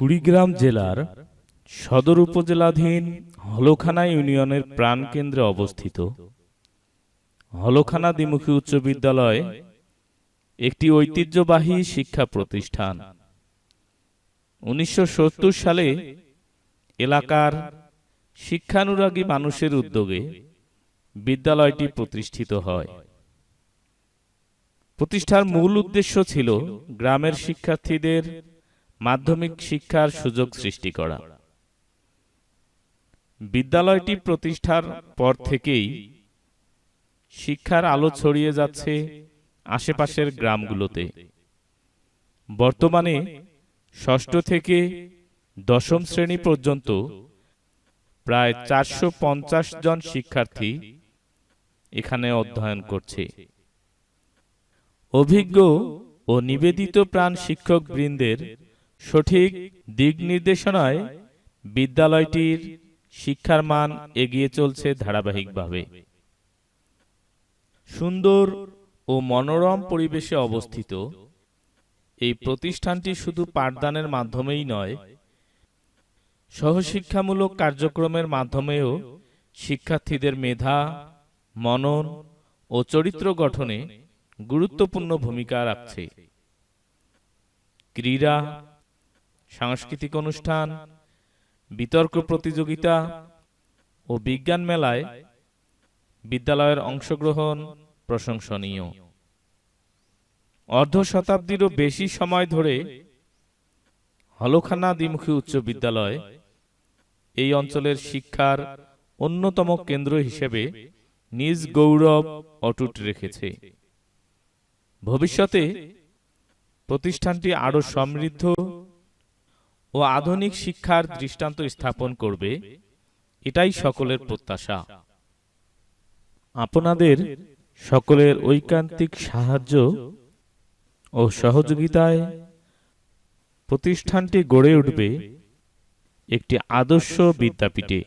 কুড়িগ্রাম জেলার সদর উপজেলাধীন হলখানা ইউনিয়নের প্রাণ প্রাণকেন্দ্রে অবস্থিত। হলখানা দ্বিমুখী উচ্চ বিদ্যালয় একটি ঐতিহ্যবাহী শিক্ষা প্রতিষ্ঠান। উনিশশো সত্তর সালে এলাকার শিক্ষানুরাগী মানুষের উদ্যোগে বিদ্যালয়টি প্রতিষ্ঠিত হয়। প্রতিষ্ঠার মূল উদ্দেশ্য ছিল গ্রামের শিক্ষার্থীদের মাধ্যমিক শিক্ষার সুযোগ সৃষ্টি করা। বিদ্যালয়টি প্রতিষ্ঠার পর থেকেই শিক্ষার আলো ছড়িয়ে যাচ্ছে আশেপাশের গ্রামগুলোতে। বর্তমানে ষষ্ঠ থেকে দশম শ্রেণি পর্যন্ত প্রায় চারশো পঞ্চাশ জন শিক্ষার্থী এখানে অধ্যয়ন করছে। অভিজ্ঞ ও নিবেদিত প্রাণ শিক্ষক বৃন্দের সঠিক দিক নির্দেশনায় বিদ্যালয়টির শিক্ষার মান এগিয়ে চলছে ধারাবাহিকভাবে। সুন্দর ও মনোরম পরিবেশে অবস্থিত, এই প্রতিষ্ঠানটি শুধু পাঠদানের মাধ্যমেই নয়, সহশিক্ষামূলক কার্যক্রমের মাধ্যমেও শিক্ষার্থীদের মেধা, মনন ও চরিত্র গঠনে গুরুত্বপূর্ণ ভূমিকা রাখছে। ক্রীড়া সাংস্কৃতিক অনুষ্ঠান, বিতর্ক প্রতিযোগিতা ও বিজ্ঞান মেলায় বিদ্যালয়ের অংশগ্রহণ প্রশংসনীয়। অর্ধ শতাব্দীরও বেশি সময় ধরে হলখানা দ্বিমুখী উচ্চ বিদ্যালয় এই অঞ্চলের শিক্ষার অন্যতম কেন্দ্র হিসেবে নিজ গৌরব অটুট রেখেছে। ভবিষ্যতে প্রতিষ্ঠানটি আরও সমৃদ্ধ ও আধুনিক শিক্ষার দৃষ্টান্ত স্থাপন করবে, এটাই সকলের প্রত্যাশা। আপনাদের সকলের ঐকান্তিক সাহায্য ও সহযোগিতায় প্রতিষ্ঠানটি গড়ে উঠবে একটি আদর্শ বিদ্যাপীঠে।